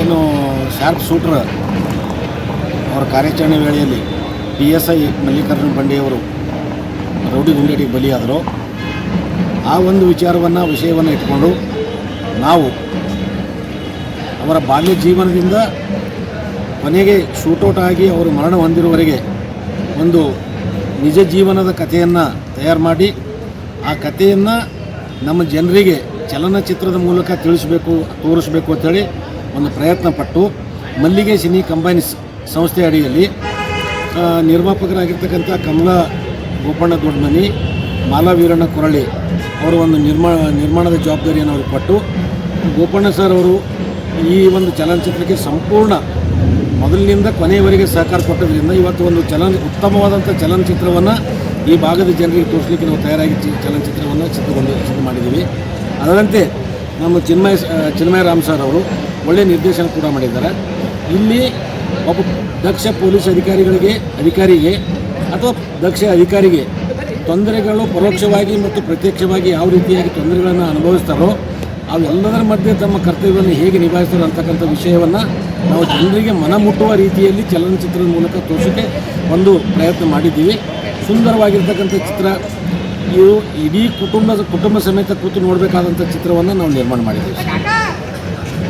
ಏನು ಶಾರ್ಪ್ ಶೂಟ್ರ್ ಅವರ ಕಾರ್ಯಾಚರಣೆ ವೇಳೆಯಲ್ಲಿ ಪಿ ಎಸ್ ಐ ಮಲ್ಲಿಕಾರ್ಜುನ ಬಂಡೆಯವರು ರೌಡಿ ಗುಂಡೇಟಿಗೆ ಬಲಿಯಾದರು. ಆ ಒಂದು ವಿಚಾರವನ್ನು, ವಿಷಯವನ್ನು ಇಟ್ಕೊಂಡು ನಾವು ಅವರ ಬಾಲ್ಯ ಜೀವನದಿಂದ ಕೊನೆಗೆ ಶೂಟೌಟ್ ಆಗಿ ಅವರು ಮರಣ ಹೊಂದಿರುವವರೆಗೆ ಒಂದು ನಿಜ ಜೀವನದ ಕಥೆಯನ್ನು ತಯಾರು ಮಾಡಿ, ಆ ಕಥೆಯನ್ನು ನಮ್ಮ ಜನರಿಗೆ ಚಲನಚಿತ್ರದ ಮೂಲಕ ತಿಳಿಸಬೇಕು, ತೋರಿಸಬೇಕು ಅಂತೇಳಿ ಒಂದು ಪ್ರಯತ್ನ ಪಟ್ಟು ಮಲ್ಲಿಗೆ ಸಿನಿ ಕಂಬೈನ್ಸ್ ಸಂಸ್ಥೆ ಅಡಿಯಲ್ಲಿ ನಿರ್ಮಾಪಕರಾಗಿರ್ತಕ್ಕಂಥ ಕಮಲಾ ಗೋಪಣ್ಣ ದೊಡ್ಡಮನಿ ಮಾಲಾ ವೀರಣ್ಣ ಕೊರಳಿ ಅವರು ಒಂದು ನಿರ್ಮಾಣ ನಿರ್ಮಾಣದ ಜವಾಬ್ದಾರಿಯನ್ನು ಅವರು ಪಟ್ಟು, ಗೋಪಣ್ಣ ಸರ್ ಅವರು ಈ ಒಂದು ಚಲನಚಿತ್ರಕ್ಕೆ ಸಂಪೂರ್ಣ ಮೊದಲಿನಿಂದ ಕೊನೆಯವರೆಗೆ ಸಹಕಾರ ಕೊಟ್ಟದ್ರಿಂದ ಇವತ್ತು ಒಂದು ಚಲನ, ಉತ್ತಮವಾದಂಥ ಚಲನಚಿತ್ರವನ್ನು ಈ ಭಾಗದ ಜನರಿಗೆ ತೋರಿಸಲಿಕ್ಕೆ ನಾವು ತಯಾರಾಗಿ ಚಲನಚಿತ್ರವನ್ನು ಸಿದ್ಧಗೊಂಡು, ಸಿದ್ಧ ಮಾಡಿದ್ದೀವಿ. ಅದರಂತೆ ನಮ್ಮ ಚಿನ್ಮಯ ಚಿನ್ಮಯ ರಾಮ್ ಸರ್ ಅವರು ಒಳ್ಳೆಯ ನಿರ್ದೇಶನ ಕೂಡ ಮಾಡಿದ್ದಾರೆ. ಇಲ್ಲಿ ಒಬ್ಬ ದಕ್ಷ ಪೊಲೀಸ್ ಅಧಿಕಾರಿಗಳಿಗೆ, ಅಧಿಕಾರಿಗೆ ಅಥವಾ ದಕ್ಷ ಅಧಿಕಾರಿಗೆ ತೊಂದರೆಗಳು ಪರೋಕ್ಷವಾಗಿ ಮತ್ತು ಪ್ರತ್ಯಕ್ಷವಾಗಿ ಯಾವ ರೀತಿಯಾಗಿ ತೊಂದರೆಗಳನ್ನು ಅನುಭವಿಸ್ತಾರೋ ಅವೆಲ್ಲದರ ಮಧ್ಯೆ ತಮ್ಮ ಕರ್ತವ್ಯವನ್ನು ಹೇಗೆ ನಿಭಾಯಿಸ್ತಾರೆ ಅಂತಕ್ಕಂಥ ವಿಷಯವನ್ನು ನಾವು ಜನರಿಗೆ ಮನ ಮುಟ್ಟುವ ರೀತಿಯಲ್ಲಿ ಚಲನಚಿತ್ರದ ಮೂಲಕ ತೋರಿಸೋಕ್ಕೆ ಒಂದು ಪ್ರಯತ್ನ ಮಾಡಿದ್ದೀವಿ. ಸುಂದರವಾಗಿರ್ತಕ್ಕಂಥ ಚಿತ್ರ ಇದು ಇಡೀ ಕುಟುಂಬದ ಕುಟುಂಬ ಸಮೇತ ಕೂತು ನೋಡಬೇಕಾದಂಥ ಚಿತ್ರವನ್ನು ನಾವು ನಿರ್ಮಾಣ ಮಾಡಿದ್ದೀವಿ.